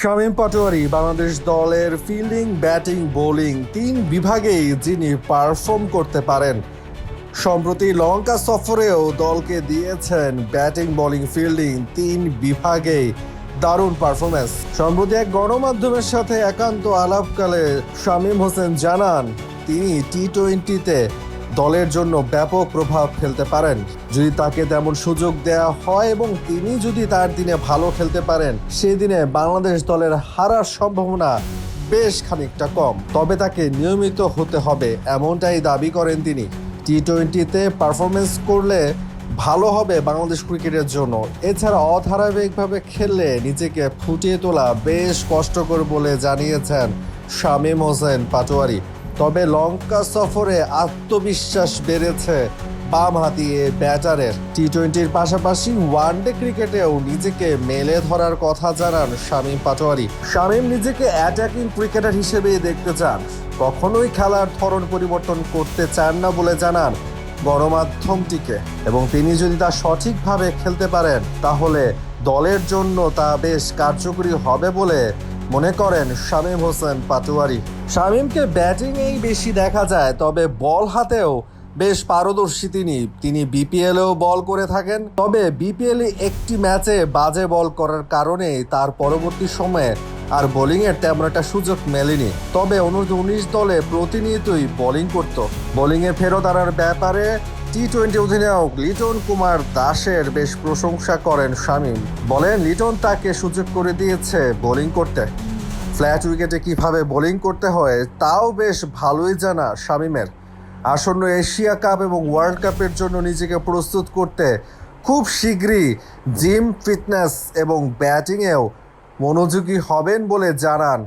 শামীম পাটোয়ারি বাংলাদেশ দলের fielding, batting, bowling তিন বিভাগেই যিনি পারফর্ম করতে পারেন। সম্প্রতি লঙ্কা সফরেও দলকে দিয়েছেন ব্যাটিং, বোলিং, ফিল্ডিং তিন বিভাগেই দারুণ পারফরমেন্স সম্প্রতি এক গণমাধ্যমের সাথে একান্ত আলাপকালে শামীম হোসেন জানান, তিনি টি টোয়েন্টিতে দলের জন্য ব্যাপক প্রভাব ফেলতে পারেন। যদি তাকে তেমন সুযোগ দেয়া হয় এবং তিনি যদি তার দিনে ভালো খেলতে পারেন, সেই দিনে বাংলাদেশ দলের হারার সম্ভাবনা বেশ খানিকটা কম। তবে তাকে নিয়মিত হতে হবে, এমনটাই দাবি করেন তিনি। টি টোয়েন্টিতে পারফরমেন্স করলে ভালো হবে বাংলাদেশ ক্রিকেটের জন্য। এছাড়া অধারাবাহিকভাবে খেললে নিজেকে ফুটিয়ে তোলা বেশ কষ্টকর বলে জানিয়েছেন শামীম হোসেন পাটোয়ারি। তবে লঙ্কা সফরে আত্মবিশ্বাস বেড়েছে বাম হাতিয়ে ব্যাটারের। টি টোয়েন্টির পাশাপাশি ওয়ানডে ক্রিকেটেও নিজেকে মেলে ধরার কথা জানান শামীম পাটোয়ারি। শামীম নিজেকে অ্যাটাকিং ক্রিকেটার হিসেবেই দেখতে চান। কখনোই খেলার ধরন পরিবর্তন করতে চান না বলে জানান গণমাধ্যমটিকে। এবং তিনি যদি তা সঠিকভাবে খেলতে পারেন, তাহলে দলের জন্য তা বেশ কার্যকরী হবে বলে মনে করেন শামীম হোসেন পাটোয়ারি। শামীমকে ব্যাটিংয়েই বেশি দেখা যায়, তবে বল হাতেও বেশ পারদর্শী তিনি। তিনি বিপিএলেও বল করে থাকেন, তবে বিপিএলে একটি ম্যাচে বাজে বল করার কারণে তার পরবর্তী সময়ে আর বোলিংয়ের তেমন একটা সুযোগ মেলেনি। তবে অনূর্ধ্ব উনিশ দলে প্রতিনিয়তই বোলিং করত। বোলিংয়ে ফেরত আনার ব্যাপারে টি টোয়েন্টি অধিনায়ক লিটন কুমার দাসের বেশ প্রশংসা করেন শামীম। বলেন, লিটন তাকে সুযোগ করে দিয়েছে বোলিং করতে। ফ্ল্যাট উইকেটে কীভাবে বোলিং করতে হয়, তাও বেশ ভালোই জানা শামিমের। আসন্ন এশিয়া কাপ এবং ওয়ার্ল্ড কাপের জন্য নিজেকে প্রস্তুত করতে খুব শীঘ্রই জিম ফিটনেস এবং ব্যাটিংয়েও মনোযোগী হবেন বলে জানান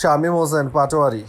শামীম হোসেন পাটোয়ারি।